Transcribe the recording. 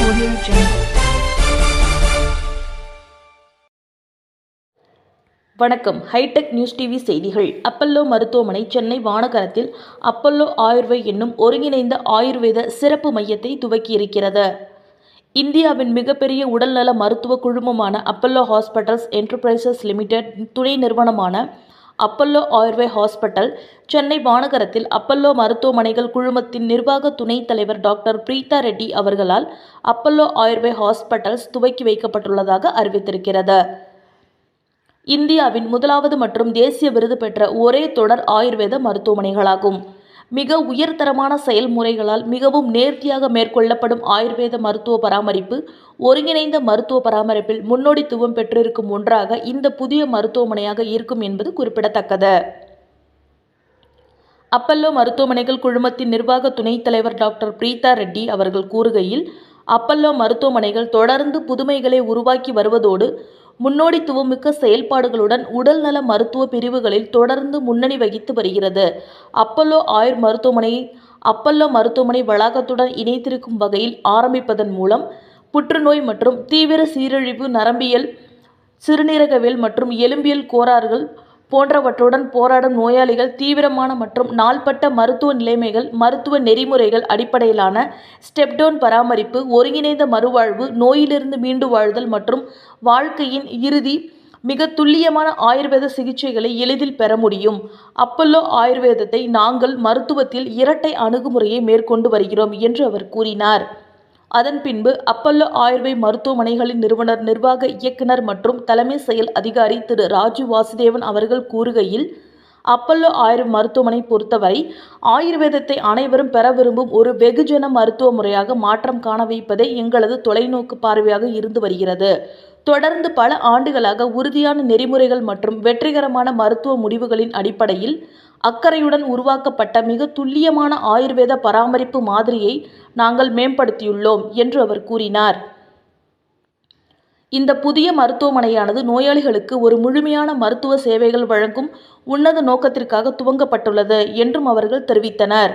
Audio Jungle. வணக்கம் hitech news TV செய்திகள் Apollo மருத்துவமனை சென்னை வானகரத்தில் அப்பல்லோ ஆயுர்வை என்னும் ஒருங்கிணைந்த ஆயுர்வேத சிறப்பு மையத்தை துவக்கியிருக்கிறது இந்தியாவின் மிகப்பெரிய உடல்நல மருத்துவ குழுமமான அப்பல்லோ ஹாஸ்பிட்டல்ஸ் என்டர்பிரைசஸ் லிமிடெட் துணை நிறுவனமான அப்பல்லோ ஆயுர்வே ஹாஸ்பிட்டல் சென்னை மாநகரத்தில் அப்பல்லோ மருத்துவமனைகள் குழுமத்தின் நிர்வாக துணைத் தலைவர் டாக்டர் பிரீதா ரெட்டி அவர்களால் அப்பல்லோ ஆயுர்வே ஹாஸ்பிட்டல்ஸ் துவக்கி வைக்கப்பட்டுள்ளதாக அறிவித்திருக்கிறது. இந்தியாவின் முதலாவது மற்றும் தேசிய விருது பெற்ற ஒரே தொடர் ஆயுர்வேத மருத்துவமனைகளாகும். மிக உயர்தரமான செயல்முறைகளால் மிகவும் நேர்த்தியாக மேற்கொள்ளப்படும் ஆயுர்வேத மருத்துவ பராமரிப்பு ஒருங்கிணைந்த மருத்துவ பராமரிப்பில் முன்னோடித்துவம் பெற்றிருக்கும் ஒன்றாக இந்த புதிய மருத்துவமனையாக இருக்கும் என்பது குறிப்பிடத்தக்கது. அப்பல்லோ மருத்துவமனைகள் குழுமத்தின் நிர்வாக துணைத் தலைவர் டாக்டர் பிரீதா ரெட்டி அவர்கள் கூறுகையில் அப்பல்லோ மருத்துவமனைகள் தொடர்ந்து புதுமைகளை உருவாக்கி வருவதோடு முன்னோடித்துவமிக்க செயல்பாடுகளுடன் உடல்நல மருத்துவ பிரிவுகளில் தொடர்ந்து முன்னணி வகித்து வருகிறது. அப்பல்லோ ஆயுர் மருத்துவமனை அப்பல்லோ மருத்துவமனை வளாகத்துடன் இணைத்திருக்கும் வகையில் ஆரம்பிப்பதன் மூலம் புற்றுநோய் மற்றும் தீவிர சீரழிவு நரம்பியல் சிறுநீரகவியல் மற்றும் எலும்பியல் கோளாறுகள் போன்றவற்றுடன் போராடும் நோயாளிகள் தீவிரமான மற்றும் நாள்பட்ட மருத்துவ நிலைமைகள் மருத்துவ நெறிமுறைகள் அடிப்படையிலான ஸ்டெப்டோன் பராமரிப்பு ஒருங்கிணைந்த மறுவாழ்வு நோயிலிருந்து மீண்டு வாழ்தல் மற்றும் வாழ்க்கையின் இறுதி மிக துல்லியமான ஆயுர்வேத சிகிச்சைகளை எளிதில் பெற முடியும். அப்பல்லோ ஆயுர்வேதத்தை நாங்கள் மருத்துவத்தில் இரட்டை அணுகுமுறையை மேற்கொண்டு வருகிறோம் என்று அவர் கூறினார். அதன் பின்பு அப்பல்லோ ஆயுர்வை மருத்துவமனைகளின் நிறுவனர் நிர்வாக இயக்குனர் மற்றும் தலைமை செயல் அதிகாரி திரு ராஜீவ் வாசுதேவன் அவர்கள் கூறுகையில் அப்பல்லோ ஆயுர் மருத்துவமனை பொறுத்தவரை ஆயுர்வேதத்தை அனைவரும் பெற விரும்பும் ஒரு வெகுஜன மருத்துவ முறையாக மாற்றம் காண வைப்பதே எங்களது தொலைநோக்கு பார்வையாக இருந்து வருகிறது. தொடர்ந்து பல ஆண்டுகளாக உறுதியான நெறிமுறைகள் மற்றும் வெற்றிகரமான மருத்துவ முடிவுகளின் அடிப்படையில் அக்கறையுடன் உருவாக்கப்பட்ட மிக துல்லியமான ஆயுர்வேத பராமரிப்பு மாதிரியை நாங்கள் மேம்படுத்தியுள்ளோம் என்று அவர் கூறினார். இந்த புதிய மருத்துவமனையானது நோயாளிகளுக்கு ஒரு முழுமையான மருத்துவ சேவைகள் வழங்கும் உன்னத நோக்கத்திற்காக துவங்கப்பட்டுள்ளது என்றும் அவர்கள் தெரிவித்தனர்.